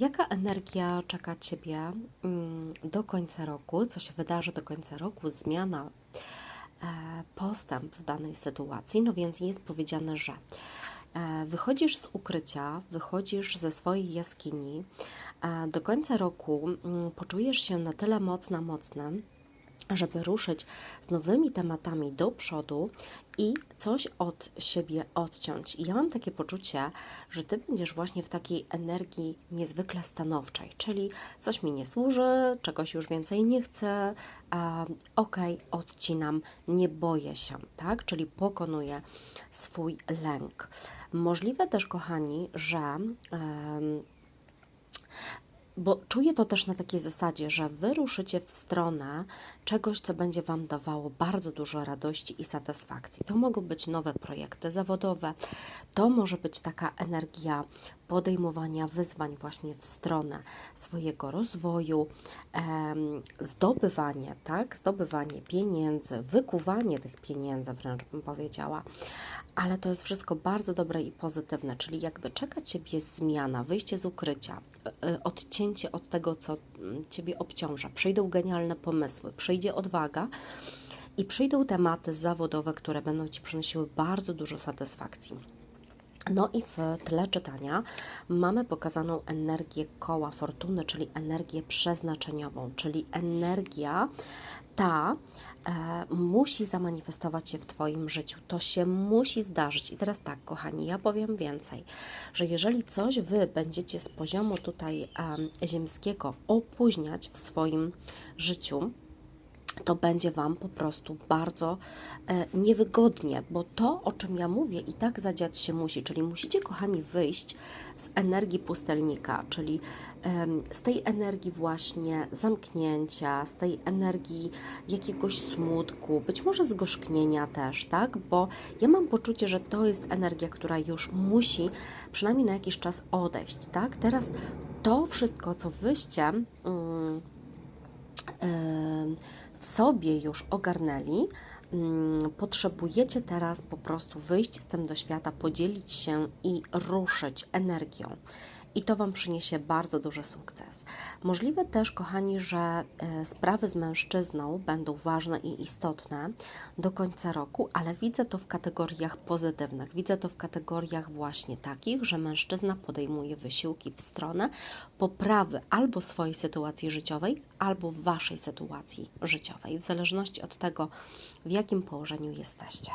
jaka energia czeka Ciebie mm, do końca roku? Co się wydarzy do końca roku? Zmiana, e, postęp w danej sytuacji. No więc jest powiedziane, że e, wychodzisz z ukrycia, wychodzisz ze swojej jaskini. e, Do końca roku mm, poczujesz się na tyle mocna, mocna, żeby ruszyć z nowymi tematami do przodu i coś od siebie odciąć. I ja mam takie poczucie, że ty będziesz właśnie w takiej energii niezwykle stanowczej, czyli coś mi nie służy, czegoś już więcej nie chcę, a, okej, odcinam, nie boję się, tak? Czyli pokonuję swój lęk. Możliwe też, kochani, że. Bo czuję to też na takiej zasadzie, że wy ruszycie w stronę czegoś, co będzie Wam dawało bardzo dużo radości i satysfakcji. To mogą być nowe projekty zawodowe, to może być taka energia podejmowania wyzwań właśnie w stronę swojego rozwoju, zdobywanie, tak, zdobywanie pieniędzy, wykuwanie tych pieniędzy, wręcz bym powiedziała, ale to jest wszystko bardzo dobre i pozytywne, czyli jakby czeka Ciebie zmiana, wyjście z ukrycia, y, y, odcięcie od tego, co mm, Ciebie obciąża. Przyjdą genialne pomysły, przyjdzie odwaga i przyjdą tematy zawodowe, które będą Ci przynosiły bardzo dużo satysfakcji. No i w tle czytania mamy pokazaną energię koła fortuny, czyli energię przeznaczeniową, czyli energia ta e, musi zamanifestować się w Twoim życiu. To się musi zdarzyć. I teraz tak, kochani, ja powiem więcej, że jeżeli coś Wy będziecie z poziomu tutaj em, ziemskiego opóźniać w swoim życiu, to będzie Wam po prostu bardzo e, niewygodnie, bo to, o czym ja mówię, i tak zadziać się musi, czyli musicie, kochani, wyjść z energii pustelnika, czyli em, z tej energii właśnie zamknięcia, z tej energii jakiegoś smutku, być może zgorzknienia też, tak? Bo ja mam poczucie, że to jest energia, która już musi przynajmniej na jakiś czas odejść, tak? Teraz to wszystko, co wyście. Mm, em, w sobie już ogarnęli, mm, potrzebujecie teraz po prostu wyjść z tym do świata, podzielić się i ruszyć energią. I to Wam przyniesie bardzo duży sukces. Możliwe też, kochani, że e, sprawy z mężczyzną będą ważne i istotne do końca roku, ale widzę to w kategoriach pozytywnych. Widzę to w kategoriach właśnie takich, że mężczyzna podejmuje wysiłki w stronę poprawy albo swojej sytuacji życiowej, albo Waszej sytuacji życiowej, w zależności od tego, w jakim położeniu jesteście.